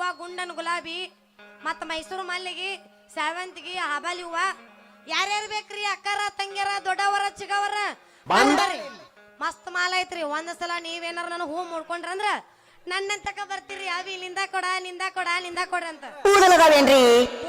ಹೂವ ಗುಂಡನ್ ಗುಲಾಬಿ ಮತ್ತ ಮೈಸೂರು ಮಲ್ಲಿಗೆ ಸೇವಂತಿಗೆ ಹಬಲಿ ಹೂವ. ಯಾರ್ಯಾರು ಬೇಕ್ರಿ ಅಕ್ಕರ ತಂಗ್ಯರ ದೊಡ್ಡವರ ಚಿಗವರ? ಬಂದರಿ ಮಸ್ತ್ ಮಾಲ ಐತ್ರಿ. ಒಂದ್ ಸಲ ನೀವೇನಾರ ನನ್ನ ಹೂ ಮುಡ್ಕೊಂಡ್ರಂದ್ರ ನನ್ನಂತಕ ಬರ್ತೀರಿ. ಅವಿ ನಿಂದ ಕೊಡ ನಿಂದ ಕೊಡ ನಿಂದ ಕೊಡ ಅಂತ.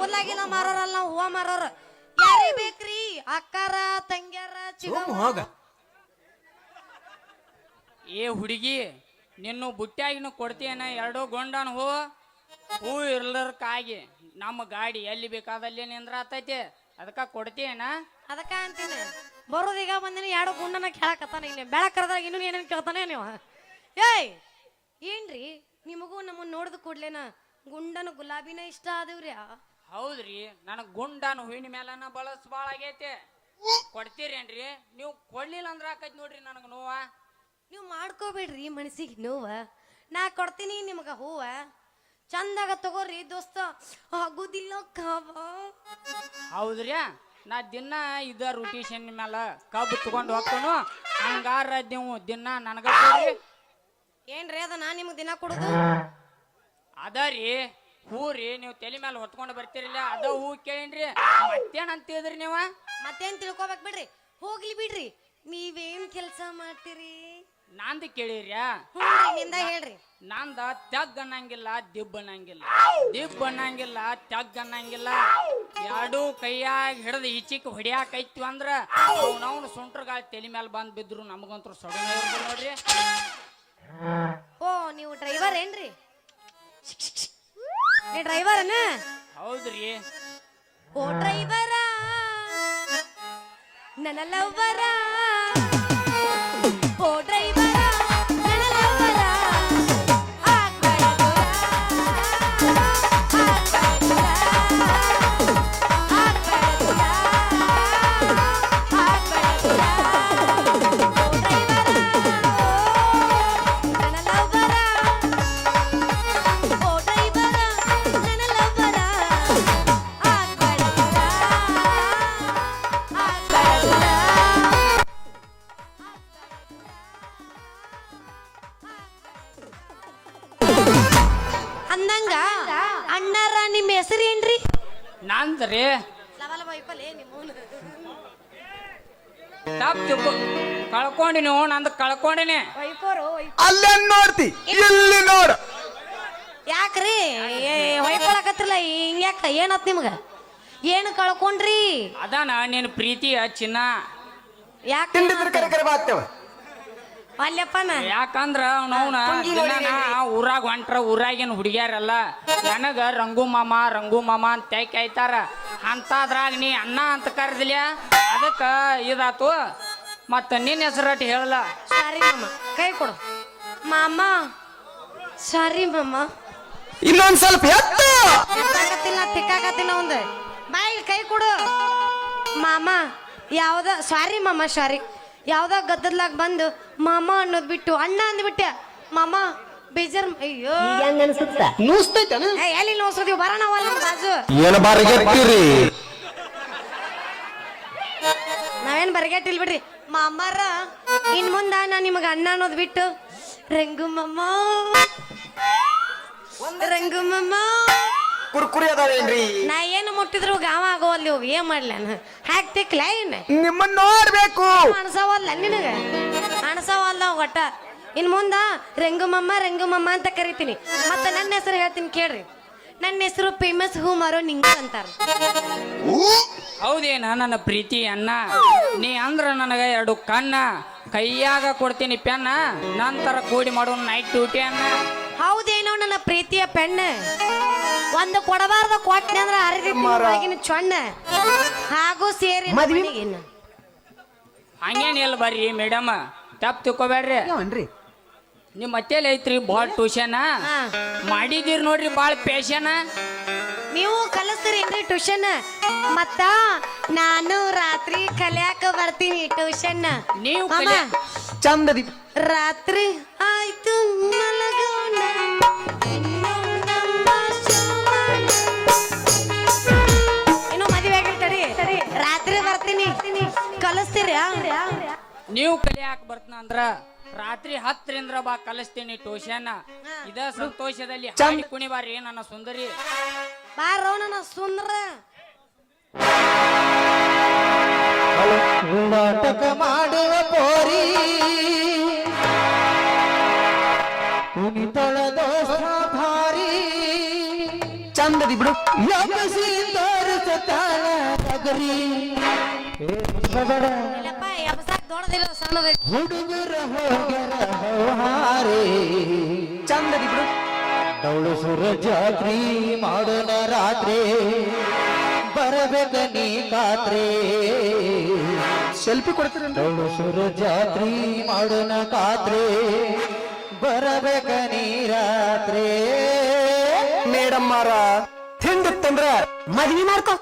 ಊರ್ಲಾಗಿಲ್ಲ ಮಾರೋರಲ್ಲ ನಾವು ಹೂವ ಮಾರೋರು. ಯಾರೇ ಬೇಕ್ರಿ? ಅಕ್ಕರ ತಂಗ್ಯಾರ ಚಿಗವ ಹೋಗ ಏ ಹುಡುಗಿ ನಿನ್ನು ಬುಟ್ಟಿಯಾಗಿನ ಕೊಡ್ತೀಯನ? ಎರಡು ಗೊಂಡನ ಹೂ ಹೂ ಇರ್ಲರ್ಕಾಗಿ ನಮ್ಮ ಗಾಡಿ ಎಲ್ಲಿ ಬೇಕಾದಲ್ಲಿ ನಿಂದ್ರಾತೈತಿ. ಅದಕ್ಕ ಕೊಡ್ತೀಯನ? ಅದಕ್ಕ ಅಂತೀನಿ. ಬರೋದೀಗ ಬಂದಿನ ಎರಡು ಗುಂಡನ ಕೇಳಕತ್ತಾನ ಇಲ್ಲಿ. ಬೆಳಕ್ ಕರೆದಾಗ ಇನ್ನೂ ಏನೇನು ಕೇಳ್ತಾನೆ ನೀವು? ಏಯ್! ಏನ್ರಿ? ನಿಮಗೂ ನಮ್ಮನ್ನ ನೋಡಿದ ಕೂಡ್ಲೇನ ಗುಂಡನ ಗುಲಾಬಿನ ಇಷ್ಟ ಆದವ್ರಿ ಹೌದ್ರಿ ನನಗ್ ಗುಂಡನ ಹೂವಿನ ಮೇಲನ ಬಳಸ್ ಬಾಳ ಆಗೈತಿ. ಕೊಡ್ತೀರೇನ್ರಿ? ನೀವು ಕೊಡ್ಲಿಲ್ಲ ಅಂದ್ರ ಆಕೈತಿ ನೋಡ್ರಿ ನನಗ ನೋವ. ನೀವು ಮಾಡ್ಕೋಬೇಡ್ರಿ ಮನಸ್ಸಿಗೆ ನೋವ. ನಾ ಕೊಡ್ತೀನಿ ನಿಮಗ ಹೂವ. ಚಂದಾಗ ತಗೋರಿ ದೋಸ್ತ. ಆಗುದಿಲ್ಲ ಕಾವ ಹೌದ್ರಿ ನಾ ದಿನ ಇದ ರೊಟೇಷನ್ ಮ್ಯಾಲ ಕಬ್ಬು ತಗೊಂಡು ಹೋಗ್ತಾನು. ಹಂಗಾರ ನೀವು ದಿನ ನನಗ ಕೊಡ್ರಿ. ಏನ್ರಿ ಅದ ನಾ ನಿಮ್ಗೆ ದಿನ ಕೊಡುದು? ಅದ ರೀ ಹೂ ರೀ ನೀವು ತಲೆ ಮೇಲೆ ಹೊತ್ಕೊಂಡು ಬರ್ತೀರಿಲ್ಲ. ಅದ ಹೂ ಕೇಳೇನ್ರಿ. ಮತ್ತೇನ್ ಅಂತಿದ್ರಿ ನೀವ? ಮತ್ತೇನ್ ತಿಳ್ಕೊಬೇಕ್ ಬಿಡ್ರಿ. ಹೋಗ್ಲಿ ಬಿಡ್ರಿ. ನೀವೇನ್ ಕೆಲಸ ಮಾಡ್ತೀರಿ? ನಂದು ಕೇಳಿರ್ಯಾ? ನಿಂದ ಹೇಳ್ರಿ. ನಂದ ತೆಗ್ ಅನ್ನಂಗಿಲ್ಲ ದಿಬ್ಬ ಅನ್ನಂಗಿಲ್ಲ. ದಿಬ್ಬ ಅನ್ನಂಗಿಲ್ಲ ತೆಗ್ ಅನ್ನಂಗಿಲ್ಲ. ಎರಡು ಕೈಯಾಗ ಹಿಡಿದು ಈಚಿಕ್ ಹೊಡಿಯಾಕ ಐತಿ ಅಂದ್ರ ಅವ್ನವ್ನ ಸುಂಟ್ರಗಾಳ ತಲೆ ಮ್ಯಾಲ ಬಂದ್ ಬಿದ್ರು ನಮಗಂತೂ ಸಡನ್ ಇರ್ಬೋದು ನೋಡ್ರಿ. ಓ ನೀವು ಡ್ರೈವರ್ ಏನ್ರಿ? ನೀ ಡ್ರೈವರ್ ಅನ್ನ ಹೌದ್ರಿ. ಓ ಡ್ರೈವರ ನನ್ನ ಲವ್ವರ ತಪ್ಪು ತಿಳ್ಕೊ ಕಳ್ಕೊಂಡಿ ನಂದು ಕಳ್ಕೊಂಡಿನಿ. ವೈಪೋರು ಅಲ್ಲೇ ನೋಡ್ತಿ? ಇಲ್ಲಿ ನೋಡ. ಯಾಕ್ರಿ? ಹೊಯ್ಕೊಳಕತ್ತಿರಲ್ಲ ಹಿಂಗ್ಯಾಕ ಏನತ್ ನಿಮ್ಗ? ಏನು ಕಳ್ಕೊಂಡ್ರಿ? ಅದಾನ ನಿನ್ನ ಪ್ರೀತಿಯ ಚಿನ್ನ. ಯಾಕೆ ತಿಂಡಿದ್ರ ಕರೆ ಕರೆ ಬಾತ್ತೇವ ಅಲ್ಲಪ್ಪನ? ಯಾಕಂದ್ರ ಅವನವನ ಊರಾಗ ಹೊಂಟ್ರ ಊರಾಗಿನ ಹುಡುಗ್ಯಾರಲ್ಲ ನನಗ ರಂಗು ಮಾಮ ರಂಗು ಮಾಮ ಅಂತ ತೆಗ್ ಅಂತದ್ರಾಗ ನೀ ಅಣ್ಣ ಅಂತ ಕರೆದಿಲ್ಲ ಅದಕ್ಕೆ ಇದಾತು. ಮತ್ತ ನಿನ್ನ ಹೆಸರಟ್ಟು ಹೇಳಲ್ಲ. ಸಾರಿ ಮಾಮ ಕೈ ಕೊಡು. ಮಾಮ ಸಾರಿ ಮಾಮ. ಇನ್ನೊಂದ್ ಸ್ವಲ್ಪ ಎತ್ತು. ತಿಕ್ಕಾಕತ್ತಿಲ್ಲ ಒಂದು. ಬಾಯಿ ಕೈ ಕೊಡು. ಮಾಮ ಯಾವ್ದ ಸಾರಿ ಮಾಮ ಸಾರಿ. ಯಾವ್ದ ಗದ್ದಲ್ದಾಗ ಬಂದು ಮಾಮ ಅನ್ನೋದ್ ಬಿಟ್ಟು ಅಣ್ಣ ಅಂದ್ಬಿಟ್ಟೆ ಮಾಮ ಬೇಜಾರ್ ಅಯ್ಯೋ. ಹೆಂಗ ಅನ್ಸುತ್ತ? ನೂಸ್ತೈತನ ಏ, ಎಲ್ಲಿ ನೋಡ್ಸೋದಿವ್ ಬರೋಣ ಅವಲ್ಲ ನಮ್ಮ ಬಾಜು. ಏನ ಬಾರಿಗೆಟ್ಟಿರಿ ನಾವೇನ್ ಬರ್ಗೆಟ್ಟಿಲ್ ಬಿಡ್ರಿ. ಮಾಮಾರ ಇನ್ ಮುಂದ ನಾ ನಿಮಗ ಅಣ್ಣ ಅನ್ನೋದ್ ಬಿಟ್ಟು ರಂಗು ಮಮ್ಮ ರಂಗು ಮಮ್ಮ ಕುರ್ಕುರಿ ಅದಾವೇನ್ರಿ ನಾ ಏನು ಮುಟ್ಟಿದ್ರು ಗಾವ ಆಗೋವಲ್ಲಿ ಹೋಗಿ ಏನ್ ಮಾಡ್ಲ ಹಾಕ್ತಿಕ್ಲ ಏನ್ ನಿಮ್ಮನ್ನ ನೋಡ್ಬೇಕು. ಅಣಸವಲ್ಲ ನಿನಗ? ಅಣಸವಲ್ಲ ಒಟ್ಟ. ಇನ್ ಮುಂದ ರಂಗುಮಮ್ಮ ರಂಗುಮಮ್ಮ ಅಂತ ಕರಿತೀನಿ. ಮತ್ತೆ ನನ್ನ ಹೆಸರು ಹೇಳ್ತೀನಿ ಕೇಳ್ರಿ. ನನ್ನ ಹೆಸರು ಫೇಮಸ್ ಹೂ ಮಾರೋ ನಿಂಗ ಅಂತಾರೆ. ಹೌದೇನ? ನನ್ನ ಪ್ರೀತಿ ಅಣ್ಣ. ನೀ ಅಂದ್ರ ನನಗ ಎರಡು ಕಣ್ಣ. ಕೈಯಾಗ ಕೊಡ್ತೀನಿ ಪೆನ್ನ. ನಂತರ ಕೂಡಿ ಮಾಡೋ ನೈಟ್ ಡ್ಯೂಟಿ ಅನ್ನ ಹೌದೇನೋ ನನ್ನ ಪ್ರೀತಿಯ ಪೆಣ್ಣ. ಒಂದು ಕೊಡಬಾರ್ದ ಕೊಟ್ಟೆ ಅಂದ್ರೆ ಅರಿಗಿನ ಚೊಣ್ಣ. ಹಾಗೂ ಸೇರಿ ಮದ್ವಿ-. ಹಂಗೇನಿಲ್ಲ ಬರ್ರಿ ಮೇಡಮ್ ತಪ್ಪು ತಿಳ್ಕೊಬೇಡ್ರಿ. ಯಾವನ್ರಿ ನಿಮ್ಮ ಮತ್ತೇಲಿ ಐತ್ರಿ ಭಾಳ ಟ್ಯೂಷನ್ ಹಾ. ಮಾಡಿದಿರಿ ನೋಡ್ರಿ ಭಾಳ ಪೇಷನ್ ನೀವು ಕಲಿಸ್ತೀರೇನ್ರಿ ಟ್ಯೂಷನ್ ಮತ್ತ ನಾನು ರಾತ್ರಿ ಕಲಿಯಾಕ ಬರ್ತೀನಿ ಟ್ಯೂಷನ್ ನೀವು ಕಲಿಯಾಕ- ಚಂದದಿ. ರಾತ್ರಿ ಆಯ್ತು ಮಲಗೋಣ. ಇನ್ನು ಮದುವೆ ಆಗಿರ್ತಾರೆ ರಾತ್ರಿ ಬರ್ತೀನಿ. ಕಲಿಸ್ತೀರಾ? ನೀವು ಕಲಿಯಾಕ ಬರ್ತೀನ ಅಂದ್ರ ರಾತ್ರಿ ಹತ್ತರಿಂದ ಬಾ ಕಲಿಸ್ತೀನಿ ಟ್ಯೂಷನ್ ಇದ ಸಂತೋಷದಲ್ಲಿ. ಹಾಡಿ ಕುಣಿಬಾರಿ ನನ್ನ ಸುಂದರಿ. ಬಾರೋ ನನ್ನ ಸುಂದರ. ನಾಟಕ ಮಾಡುವ ಪೋರಿ. ಕುಣಿತಳ ದೋಸ್ತ ಭಾರಿ. ಚಂದದಿ ಬಿಡು. ಯಮಸಿ ತೋರಿಸತಾಳ ನಗರಿ. ಏ ದೊಡ್ಡದಿಲ್ಲ ಸಣ್ಣದೈತಿ ಹುಡುಗರ ಹೋಗ್ಯಾರ ಹೌಹಾರಿ. ಚಂದದಿ ಬಿಡು. ಡೌಳು ಸುರ ಜಾತ್ರಿ ಮಾಡೋಣ ರಾತ್ರಿ. ಬರಬೇಕ ನೀ ಕಾತ್ರೆ ಸೆಲ್ಫಿ ಕೊಡ್ತೀರ ಡೌಳು ಸುರ ಜಾತ್ರಿ ಮಾಡೋಣ ಕಾತ್ರೆ ಬರಬೇಕ ನೀ ರಾತ್ರಿ. ಮೇಡಮ್ ಮಾರ ತಂದ್ರ ಮದ್ವಿ ಮಾಡ್ಕೋ.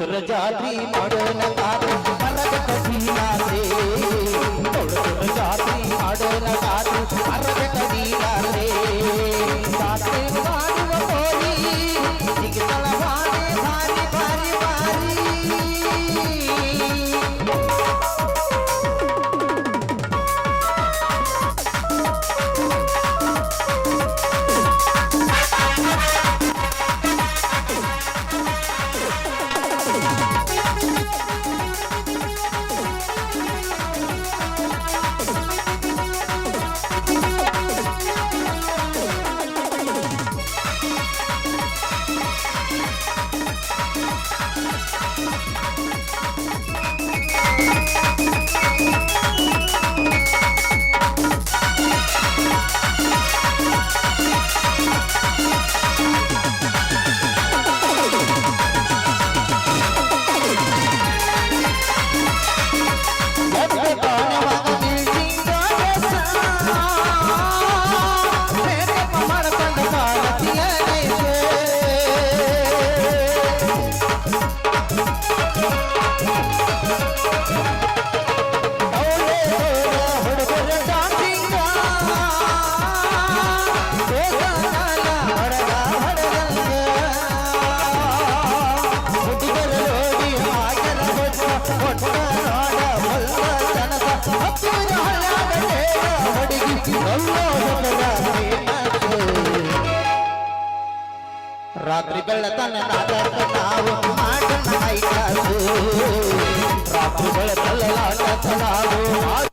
ಡೌಳು ಸುರ ಜಾತ್ರಿ ಮಾಡೋಣ ಕಾತ್ರಿ ಮರದ ರಾತ್ರಿ ಬೆಳತನ ನಾವು ಮಾಡೋಣ ರಾತ್ರಿ ಬೆಳತಲ್ಲಾಟ ನಾವು